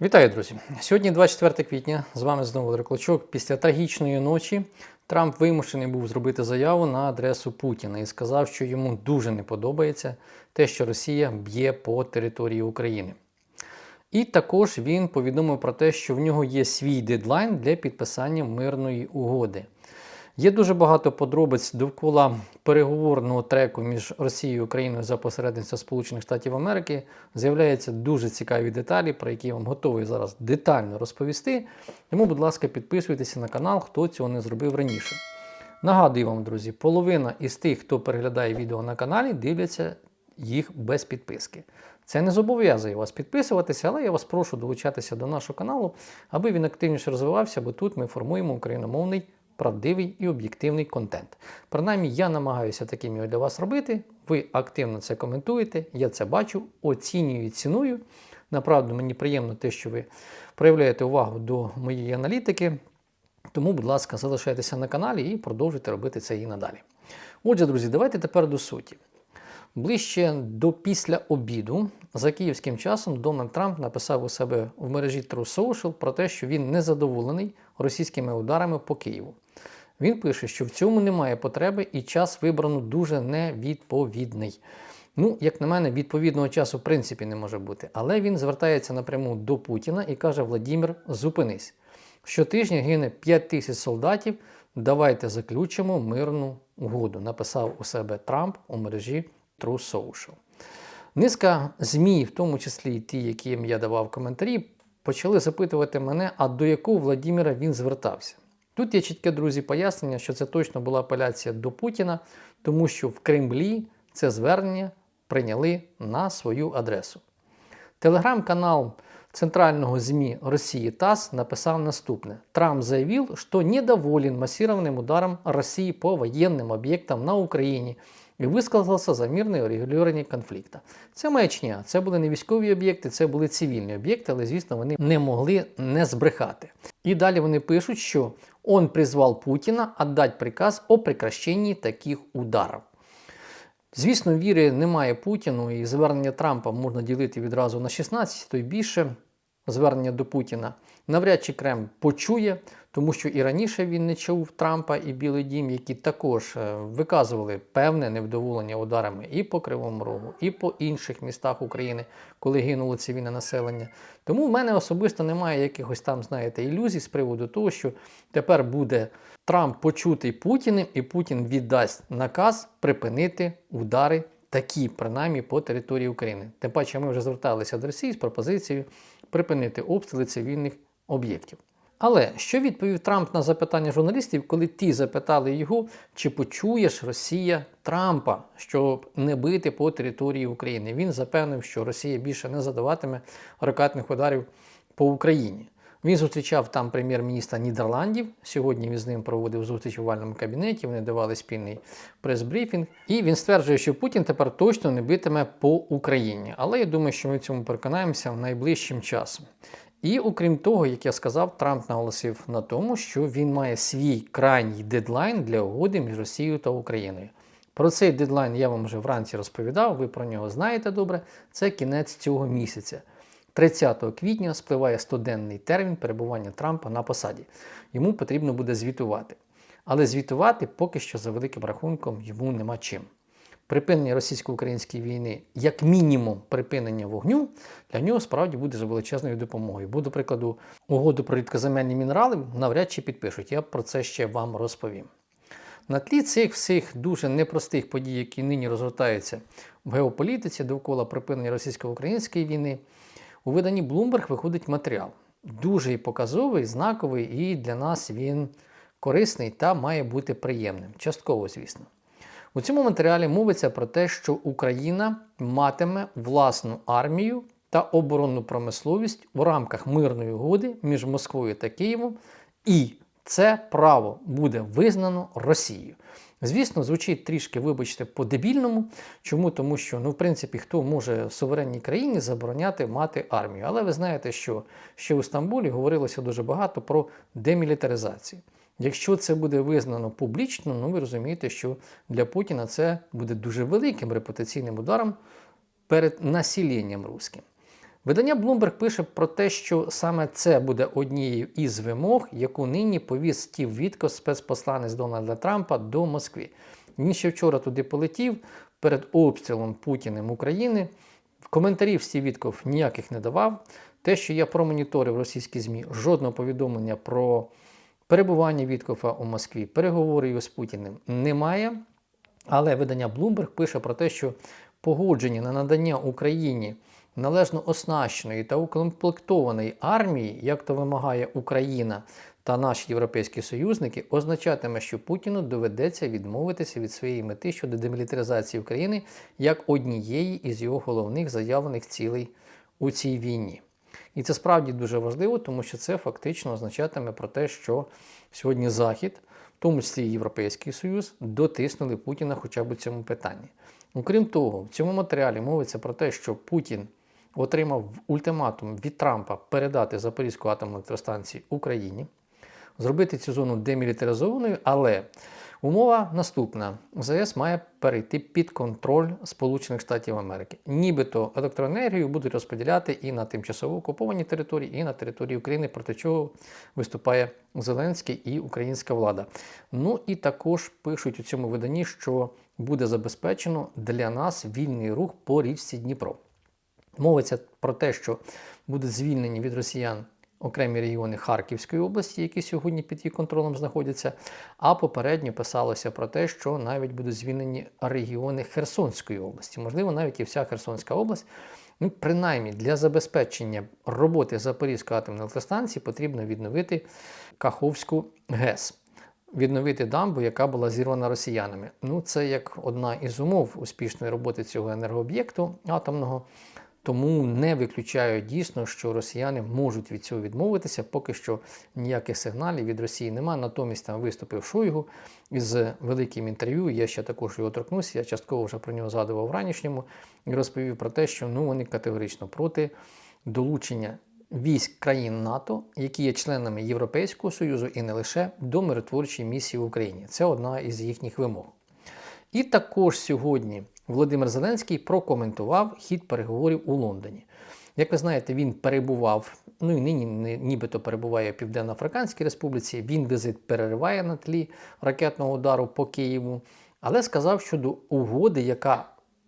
Вітаю, друзі! Сьогодні 24 квітня. З вами знову Валерій. Після трагічної ночі Трамп вимушений був зробити заяву на адресу Путіна і сказав, що йому дуже не подобається те, що Росія б'є по території України. І також він повідомив про те, що в нього є свій дедлайн для підписання мирної угоди. Є дуже багато подробиць довкола переговорного треку між Росією і Україною за посередництва Сполучених Штатів Америки. З'являються дуже цікаві деталі, про які я вам готовий зараз детально розповісти. Тому, будь ласка, підписуйтеся на канал, хто цього не зробив раніше. Нагадую вам, друзі, половина із тих, хто переглядає відео на каналі, дивляться їх без підписки. Це не зобов'язує вас підписуватися, але я вас прошу долучатися до нашого каналу, аби він активніше розвивався, бо тут ми формуємо україномовний правдивий і об'єктивний контент. Принаймні, я намагаюся таким його для вас робити. Ви активно це коментуєте, я це бачу, оцінюю і ціную. Направду, мені приємно те, що ви проявляєте увагу до моєї аналітики. Тому, будь ласка, залишайтеся на каналі і продовжуйте робити це і надалі. Отже, друзі, давайте тепер до суті. Ближче до після обіду за київським часом Дональд Трамп написав у себе в мережі True Social про те, що він незадоволений російськими ударами по Києву. Він пише, що в цьому немає потреби і час вибрано дуже невідповідний. Ну, як на мене, відповідного часу в принципі не може бути. Але він звертається напряму до Путіна і каже: Владімір, зупинись. Щотижня гине 5 тисяч солдатів. Давайте заключимо мирну угоду. Написав у себе Трамп у мережі True Social. Низка ЗМІ, в тому числі і ті, яким я давав коментарі, почали запитувати мене, а до якого Владіміра він звертався. Тут є чітке, друзі, пояснення, що це точно була апеляція до Путіна, тому що в Кремлі це звернення прийняли на свою адресу. Телеграм-канал центрального ЗМІ Росії ТАСС написав наступне. Трамп заявил, что недоволен массированным ударом России по военным объектам на Україні і висказався за мирне урегулювання конфлікту. Це маячня, це були не військові об'єкти, це були цивільні об'єкти, але, звісно, вони не могли не збрехати. І далі вони пишуть, що он призвав Путіна віддати приказ о прекращенні таких ударів. Звісно, віри немає Путіну, і звернення Трампа можна ділити відразу на 16, то й більше звернення до Путіна. Навряд чи Кремль почує, тому що і раніше він не чув Трампа і Білий Дім, які також е, виказували певне невдоволення ударами і по Кривому Рогу, і по інших містах України, коли гинуло цивільне населення. Тому в мене особисто немає якихось там, знаєте, ілюзій з приводу того, що тепер буде Трамп почутий Путіним, і Путін віддасть наказ припинити удари. Такі, принаймні, по території України. Тим паче, ми вже зверталися до Росії з пропозицією припинити обстріли цивільних об'єктів. Але що відповів Трамп на запитання журналістів, коли ті запитали його, чи почуєш Росія Трампа, щоб не бити по території України? Він запевнив, що Росія більше не задаватиме ракетних ударів по Україні. Він зустрічав там прем'єр-міністра Нідерландів. Сьогодні він з ним проводив зустріч у вальному кабінеті. Вони давали спільний прес-брифінг. І він стверджує, що Путін тепер точно не битиме по Україні. Але я думаю, що ми в цьому переконаємося в найближчим часом. І окрім того, як я сказав, Трамп наголосив на тому, що він має свій крайній дедлайн для угоди між Росією та Україною. Про цей дедлайн я вам вже вранці розповідав, ви про нього знаєте добре. Це кінець цього місяця. 30 квітня спливає 100-денний термін перебування Трампа на посаді. Йому потрібно буде звітувати. Але звітувати поки що за великим рахунком йому нема чим. Припинення російсько-української війни, як мінімум припинення вогню, для нього справді буде за величезною допомогою. Бо, до прикладу, угоду про рідкоземельні мінерали навряд чи підпишуть. Я про це ще вам розповім. На тлі цих всіх дуже непростих подій, які нині розгортаються в геополітиці довкола припинення російсько-української війни, у виданні Bloomberg виходить матеріал. Дуже показовий, знаковий, і для нас він корисний та має бути приємним. Частково, звісно. У цьому матеріалі мовиться про те, що Україна матиме власну армію та оборонну промисловість у рамках мирної угоди між Москвою та Києвом, і це право буде визнано Росією. Звісно, звучить трішки, вибачте, по-дебільному. Чому? Тому що, ну, в принципі, хто може в суверенній країні забороняти мати армію. Але ви знаєте, що ще у Стамбулі говорилося дуже багато про демілітаризацію. Якщо це буде визнано публічно, ну ви розумієте, що для Путіна це буде дуже великим репутаційним ударом перед населенням руським. Видання Bloomberg пише про те, що саме це буде однією із вимог, яку нині повіз Стів Віткос, спецпосланець Дональда Трампа до Москви. Він ще вчора туди полетів перед обстрілом Путіним України. Коментарів Стів Вітков ніяких не давав. Те, що я промоніторив російські ЗМІ, жодного повідомлення про перебування Віткофа у Москві, переговори його з Путіним немає. Але видання Bloomberg пише про те, що погодження на надання Україні належно оснащеної та укомплектованої армії, як то вимагає Україна та наші європейські союзники, означатиме, що Путіну доведеться відмовитися від своєї мети щодо демілітаризації України як однієї із його головних заявлених цілей у цій війні. І це справді дуже важливо, тому що це фактично означатиме про те, що сьогодні Захід, в тому числі і Європейський Союз, дотиснули Путіна хоча б у цьому питанні. Окрім того, в цьому матеріалі мовиться про те, що Путін отримав ультиматум від Трампа передати Запорізьку атомну електростанцію Україні, зробити цю зону демілітаризованою, але умова наступна: ЗАЕС має перейти під контроль Сполучених Штатів Америки. Нібито електроенергію будуть розподіляти і на тимчасово окуповані території, і на території України, проти чого виступає Зеленський і українська влада. Ну і також пишуть у цьому виданні, що буде забезпечено для нас вільний рух по річці Дніпро. Мовиться про те, що будуть звільнені від росіян окремі регіони Харківської області, які сьогодні під її контролем знаходяться. А попередньо писалося про те, що навіть будуть звільнені регіони Херсонської області, можливо, навіть і вся Херсонська область. Ну, принаймні для забезпечення роботи Запорізької атомної електростанції потрібно відновити Каховську ГЕС. Відновити дамбу, яка була зірвана росіянами. Ну, це як одна із умов успішної роботи цього енергооб'єкту атомного. Тому не виключаю дійсно, що росіяни можуть від цього відмовитися. Поки що ніяких сигналів від Росії немає. Натомість там виступив Шойгу із великим інтерв'ю. Я ще також його торкнуся. Я частково вже про нього згадував в ранішньому і розповів про те, що ну вони категорично проти долучення військ країн НАТО, які є членами Європейського Союзу і не лише до миротворчої місії в Україні. Це одна із їхніх вимог. І також сьогодні Володимир Зеленський прокоментував хід переговорів у Лондоні. Як ви знаєте, він перебував, ну і нині нібито перебуває в Південно-Африканській Республіці. Він візит перериває на тлі ракетного удару по Києву, але сказав щодо угоди, яка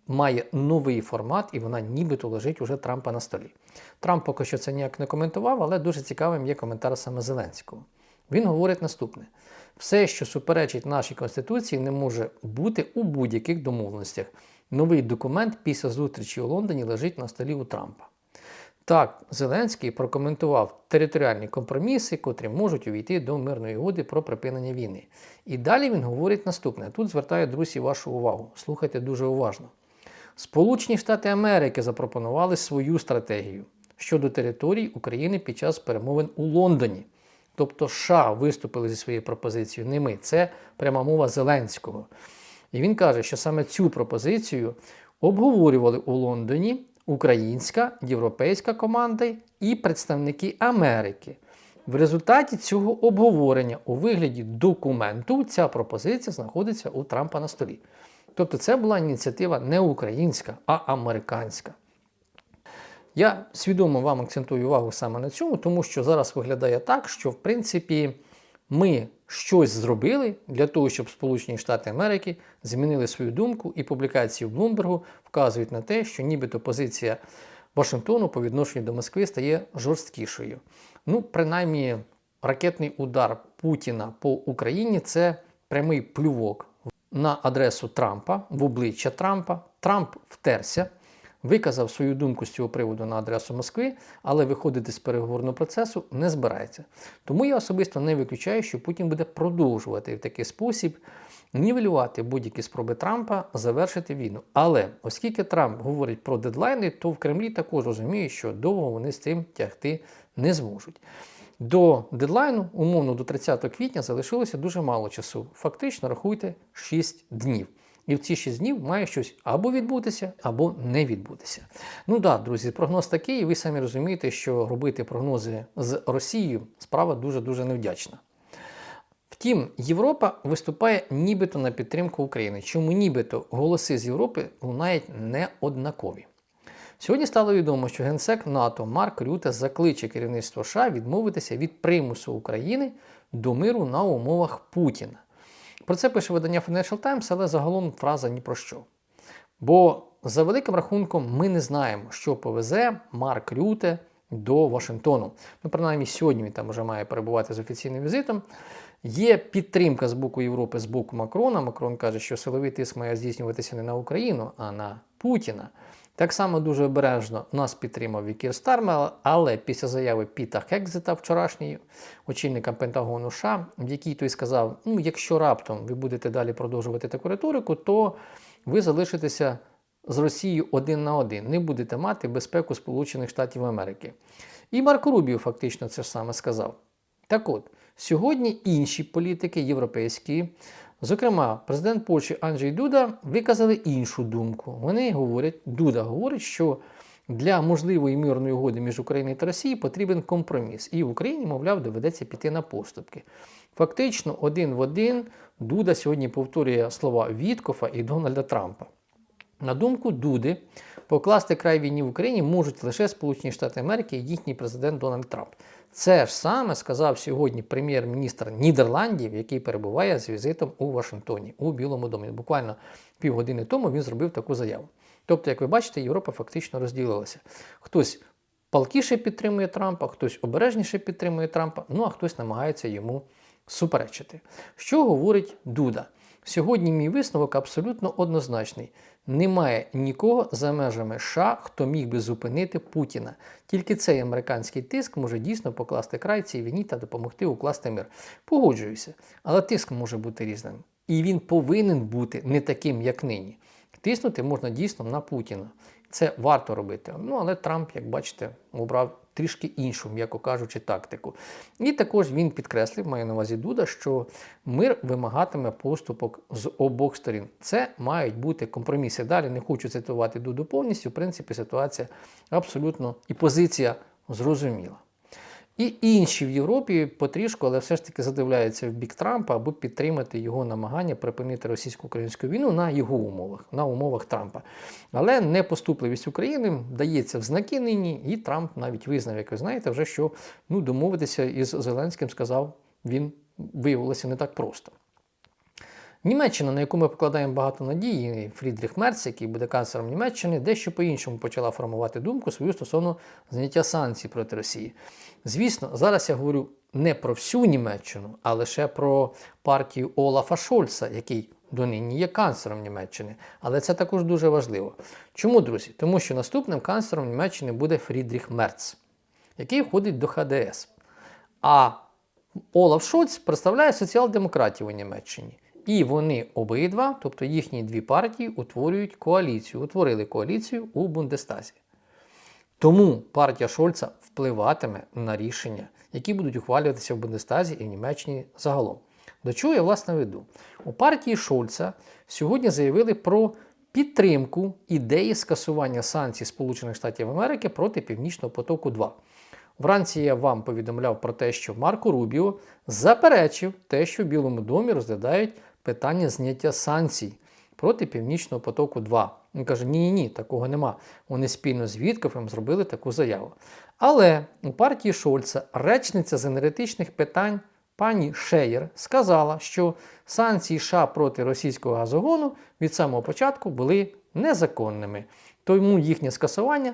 має новий формат, і вона нібито лежить уже Трампа на столі. Трамп поки що це ніяк не коментував, але дуже цікавим є коментар саме Зеленського. Він говорить наступне: все, що суперечить нашій Конституції, не може бути у будь-яких домовленостях. Новий документ після зустрічі у Лондоні лежить на столі у Трампа. Так, Зеленський прокоментував територіальні компроміси, котрі можуть увійти до мирної угоди про припинення війни. І далі він говорить наступне: тут звертаю друзі вашу увагу. Слухайте дуже уважно. Сполучені Штати Америки запропонували свою стратегію щодо територій України під час перемовин у Лондоні. Тобто США виступили зі своєю пропозицією, не ми. Це пряма мова Зеленського. І він каже, що саме цю пропозицію обговорювали у Лондоні українська, європейська команда і представники Америки. В результаті цього обговорення у вигляді документу ця пропозиція знаходиться у Трампа на столі. Тобто це була ініціатива не українська, а американська. Я свідомо вам акцентую увагу саме на цьому, тому що зараз виглядає так, що в принципі ми щось зробили для того, щоб Сполучені Штати Америки змінили свою думку, і публікації в Блумбергу вказують на те, що нібито позиція Вашингтону по відношенню до Москви стає жорсткішою. Ну, принаймні, ракетний удар Путіна по Україні це прямий плювок на адресу Трампа в обличчя Трампа. Трамп втерся виказав свою думку з цього приводу на адресу Москви, але виходити з переговорного процесу не збирається. Тому я особисто не виключаю, що Путін буде продовжувати в такий спосіб нівелювати будь-які спроби Трампа завершити війну. Але оскільки Трамп говорить про дедлайни, то в Кремлі також розуміють, що довго вони з цим тягти не зможуть. До дедлайну, умовно, до 30 квітня залишилося дуже мало часу. Фактично, рахуйте 6 днів. І в ці 6 днів має щось або відбутися, або не відбутися. Ну так, да, друзі, прогноз такий, і ви самі розумієте, що робити прогнози з Росією справа дуже-дуже невдячна. Втім, Європа виступає нібито на підтримку України. Чому нібито голоси з Європи лунають неоднакові. Сьогодні стало відомо, що генсек НАТО Марк Рюте закличе керівництво США відмовитися від примусу України до миру на умовах Путіна. Про це пише видання Financial Times, але загалом фраза ні про що. Бо за великим рахунком ми не знаємо, що повезе Марк Рюте до Вашингтону. Ну, принаймні, сьогодні він там вже має перебувати з офіційним візитом. Є підтримка з боку Європи, з боку Макрона. Макрон каже, що силовий тиск має здійснюватися не на Україну, а на Путіна. Так само дуже обережно нас підтримав Вікір Стармер, але після заяви Піта Хекзета вчорашньої, очільника Пентагону США, в якій той сказав: ну, якщо раптом ви будете далі продовжувати таку риторику, то ви залишитеся з Росією один на один, не будете мати безпеку Сполучених Штатів Америки. І Марко Рубіо фактично це ж саме сказав. Так от, сьогодні інші політики європейські, зокрема, президент Польщі Анджей Дуда, виказали іншу думку. Вони говорять, Дуда говорить, що для можливої мирної угоди між Україною та Росією потрібен компроміс. І в Україні, мовляв, доведеться піти на поступки. Фактично, один в один Дуда сьогодні повторює слова Віткофа і Дональда Трампа. На думку Дуди, покласти край війні в Україні можуть лише Сполучені Штати Америки і їхній президент Дональд Трамп. Це ж саме сказав сьогодні прем'єр-міністр Нідерландів, який перебуває з візитом у Вашингтоні у Білому домі. Буквально півгодини тому він зробив таку заяву. Тобто, як ви бачите, Європа фактично розділилася. Хтось палкіше підтримує Трампа, хтось обережніше підтримує Трампа, ну а хтось намагається йому суперечити. Що говорить Дуда? Сьогодні мій висновок абсолютно однозначний. Немає нікого за межами США, хто міг би зупинити Путіна. Тільки цей американський тиск може дійсно покласти край цій війні та допомогти укласти мир. Погоджуюся, але тиск може бути різним. І він повинен бути не таким, як нині. Тиснути можна дійсно на Путіна. Це варто робити. Ну але Трамп, як бачите, обрав трішки іншу, м'яко кажучи, тактику. І також він підкреслив, маю на увазі Дуда, що мир вимагатиме поступок з обох сторін. Це мають бути компроміси. Далі не хочу цитувати Дуду повністю. В принципі, ситуація абсолютно і позиція зрозуміла. І інші в Європі потрішку, але все ж таки задивляються в бік Трампа, аби підтримати його намагання припинити російсько-українську війну на його умовах, на умовах Трампа. Але непоступливість України дається в знаки нині, і Трамп навіть визнав, як ви знаєте, вже що ну, домовитися із Зеленським сказав, він виявилося не так просто. Німеччина, на яку ми покладаємо багато надії, Фрідріх Мерц, який буде канцлером Німеччини, дещо по-іншому почала формувати думку свою стосовно зняття санкцій проти Росії. Звісно, зараз я говорю не про всю Німеччину, а лише про партію Олафа Шольца, який донині є канцлером Німеччини. Але це також дуже важливо. Чому, друзі? Тому що наступним канцлером Німеччини буде Фрідріх Мерц, який входить до ХДС. А Олаф Шольц представляє соціал-демократів у Німеччині. І вони обидва, тобто їхні дві партії, утворюють коаліцію, утворили коаліцію у Бундестазі. Тому партія Шольца впливатиме на рішення, які будуть ухвалюватися в Бундестазі і в Німеччині загалом. До чого я власне веду? У партії Шольца сьогодні заявили про підтримку ідеї скасування санкцій Сполучених Штатів Америки проти Північного потоку 2. Вранці я вам повідомляв про те, що Марко Рубіо заперечив те, що в Білому домі розглядають питання зняття санкцій проти Північного потоку 2. Він каже: ні, ні, такого нема. Вони спільно з Віткофем зробили таку заяву. Але у партії Шольца речниця з енергетичних питань пані Шеєр сказала, що санкції США проти російського газогону від самого початку були незаконними, тому їхнє скасування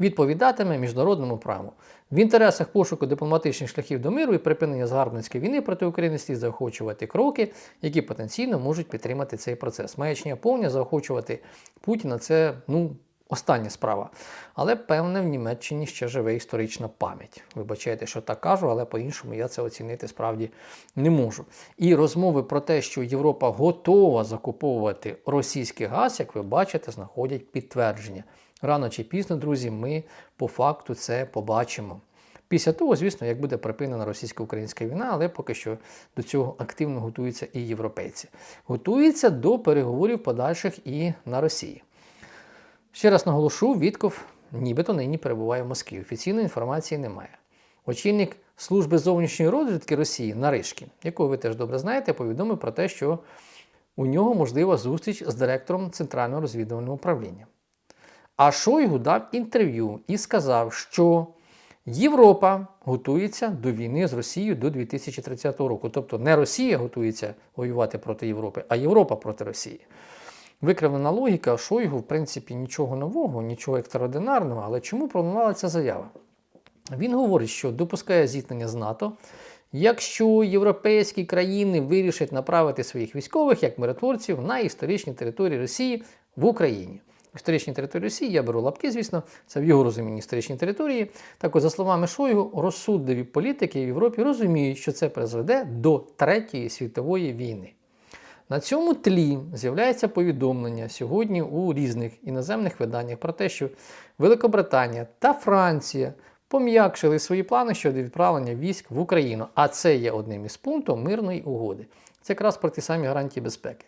відповідатиме міжнародному праву. В інтересах пошуку дипломатичних шляхів до миру і припинення згарбницької війни проти України слід заохочувати кроки, які потенційно можуть підтримати цей процес. Маячня повня заохочувати Путіна це ну. Остання справа. Але, певне, в Німеччині ще живе історична пам'ять. Вибачайте, що так кажу, але по-іншому я це оцінити справді не можу. І розмови про те, що Європа готова закуповувати російський газ, як ви бачите, знаходять підтвердження. Рано чи пізно, друзі, ми по факту це побачимо. Після того, звісно, як буде припинена російсько-українська війна, але поки що до цього активно готуються і європейці. Готуються до переговорів подальших і на Росії. Ще раз наголошу, Вітков нібито нині перебуває в Москві. Офіційної інформації немає. Очільник служби зовнішньої розвідки Росії Наришкін, якого ви теж добре знаєте, повідомив про те, що у нього можлива зустріч з директором Центрального розвідувального управління. А Шойгу дав інтерв'ю і сказав, що Європа готується до війни з Росією до 2030 року. Тобто не Росія готується воювати проти Європи, а Європа проти Росії. Викривлена логіка Шойгу, в принципі, нічого нового, нічого екстраординарного, але чому пролунала ця заява? Він говорить, що допускає зіткнення з НАТО, якщо європейські країни вирішать направити своїх військових як миротворців на історичні території Росії в Україні. Історичні території Росії, я беру лапки, звісно, це в його розумінні історичні території. Так, от, за словами Шойгу, розсудливі політики в Європі розуміють, що це призведе до Третьої світової війни. На цьому тлі з'являється повідомлення сьогодні у різних іноземних виданнях про те, що Великобританія та Франція пом'якшили свої плани щодо відправлення військ в Україну, а це є одним із пунктів мирної угоди. Це якраз про ті самі гарантії безпеки.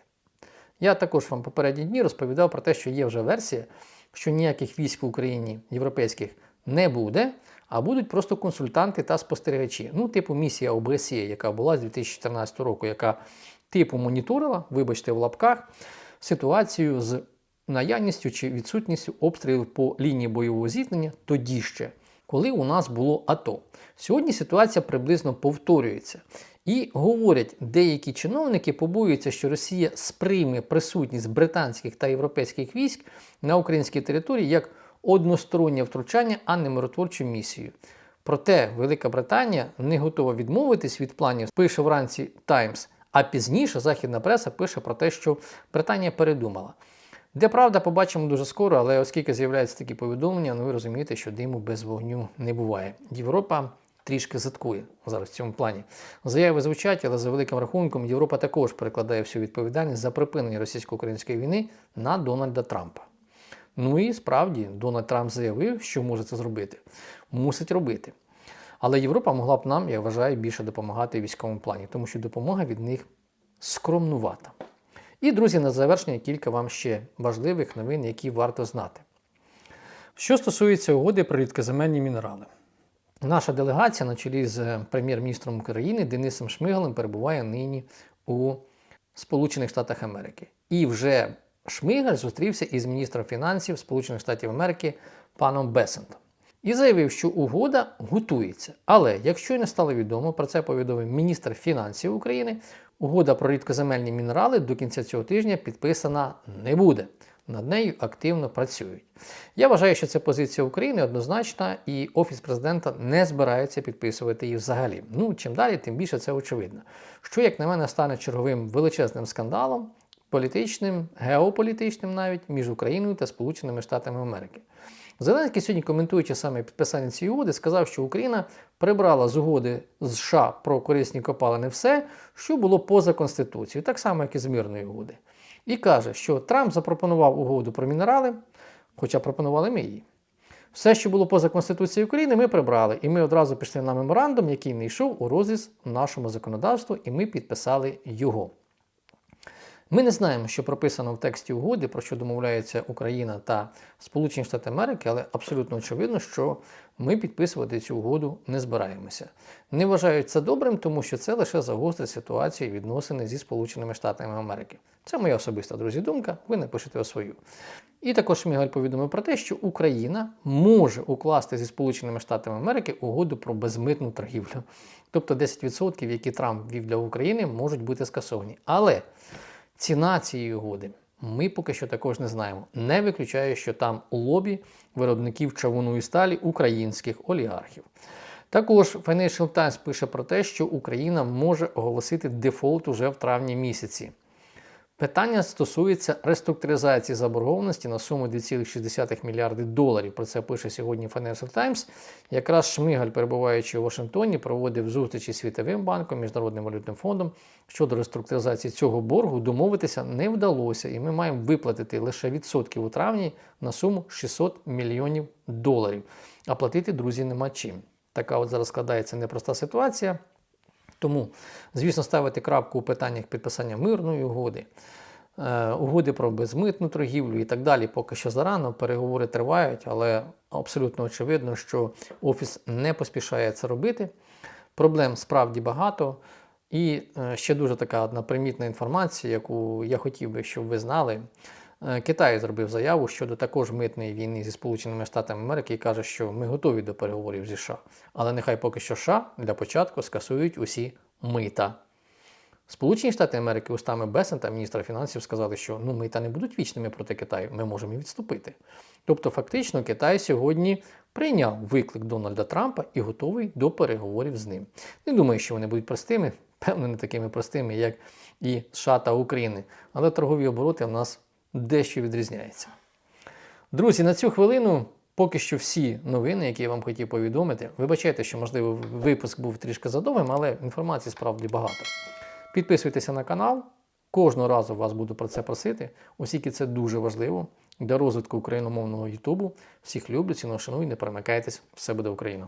Я також вам попередні дні розповідав про те, що є вже версія, що ніяких військ в Україні європейських не буде, а будуть просто консультанти та спостерігачі. Ну, типу місія ОБСЄ, яка була з 2014 року, яка типу моніторила, вибачте, в лапках, ситуацію з наявністю чи відсутністю обстрілів по лінії бойового зіткнення тоді ще, коли у нас було АТО. Сьогодні ситуація приблизно повторюється. І говорять, деякі чиновники побоюються, що Росія сприйме присутність британських та європейських військ на українській території як одностороннє втручання, а не миротворчу місію. Проте Велика Британія не готова відмовитись від планів, пише вранці Times, а пізніше західна преса пише про те, що Британія передумала. Де правда, побачимо дуже скоро, але оскільки з'являються такі повідомлення, ну ви розумієте, що диму без вогню не буває. Європа трішки заткує зараз в цьому плані. Заяви звучать, але за великим рахунком Європа також перекладає всю відповідальність за припинення російсько-української війни на Дональда Трампа. Ну і справді Дональд Трамп заявив, що може це зробити. Мусить робити. Але Європа могла б нам, я вважаю, більше допомагати в військовому плані, тому що допомога від них скромнувата. І, друзі, на завершення кілька вам ще важливих новин, які варто знати. Що стосується угоди про рідкоземельні мінерали. Наша делегація на чолі з прем'єр-міністром України Денисом Шмигалем перебуває нині у Сполучених Штатах Америки. І вже Шмигаль зустрівся із міністром фінансів Сполучених Штатів Америки паном Бесентом. І заявив, що угода готується. Але якщо не стало відомо, про це повідомив міністр фінансів України, угода про рідкоземельні мінерали до кінця цього тижня підписана не буде. Над нею активно працюють. Я вважаю, що це позиція України однозначна, і Офіс президента не збирається підписувати її взагалі. Ну, чим далі, тим більше це очевидно. Що, як на мене, стане черговим величезним скандалом, політичним, геополітичним навіть між Україною та Сполученими Штатами Америки. Зеленський сьогодні, коментуючи саме підписання цієї угоди, сказав, що Україна прибрала з угоди з США про корисні копалини все, що було поза Конституцією, так само, як і з мирної угоди. І каже, що Трамп запропонував угоду про мінерали, хоча пропонували ми її. Все, що було поза Конституцією України, ми прибрали. І ми одразу пішли на меморандум, який не йшов у розріз нашому законодавству, і ми підписали його. Ми не знаємо, що прописано в тексті угоди, про що домовляється Україна та Сполучені Штати Америки, але абсолютно очевидно, що ми підписувати цю угоду не збираємося. Не вважають це добрим, тому що це лише загострить ситуацію і відносини зі Сполученими Штатами Америки. Це моя особиста друзі думка. Ви напишете свою. І також Мігаль повідомив про те, що Україна може укласти зі Сполученими Штатами Америки угоду про безмитну торгівлю. Тобто 10%, які Трамп вів для України, можуть бути скасовані. Але ціна цієї угоди ми поки що також не знаємо. Не виключаю, що там у лобі виробників чавуної сталі українських олігархів. Також Financial Times пише про те, що Україна може оголосити дефолт уже в травні місяці. Питання стосується реструктуризації заборгованості на суму 2,6 мільярди доларів. Про це пише сьогодні Financial Times. Якраз Шмигаль, перебуваючи у Вашингтоні, проводив зустрічі з Світовим банком, Міжнародним валютним фондом щодо реструктуризації цього боргу. Домовитися не вдалося, і ми маємо виплатити лише відсотків у травні на суму 600 мільйонів доларів. А платити, друзі, нема чим. Така от зараз складається непроста ситуація. Тому, звісно, ставити крапку у питаннях підписання мирної угоди, е, угоди про безмитну торгівлю і так далі, поки що зарано. Переговори тривають, але абсолютно очевидно, що Офіс не поспішає це робити. Проблем справді багато. І е, ще дуже така одна примітна інформація, яку я хотів би, щоб ви знали. Е, Китай зробив заяву щодо також митної війни зі Сполученими Штатами Америки і каже, що ми готові до переговорів зі США. Але нехай поки що США для початку скасують усі мита. Сполучені Штати Америки устами Бесента, міністра фінансів, сказали, що ну мита не будуть вічними проти Китаю, ми можемо і відступити. Тобто, фактично, Китай сьогодні прийняв виклик Дональда Трампа і готовий до переговорів з ним. Не думаю, що вони будуть простими, певно, не такими простими, як і США та України, але торгові обороти в нас дещо відрізняються. Друзі, на цю хвилину поки що всі новини, які я вам хотів повідомити. Вибачайте, що, можливо, випуск був трішки задовгим, але інформації справді багато. Підписуйтеся на канал. Кожного разу вас буду про це просити, оскільки це дуже важливо для розвитку україномовного Ютубу. Всіх люблю, ціну шаную, не перемикайтесь, все буде Україна!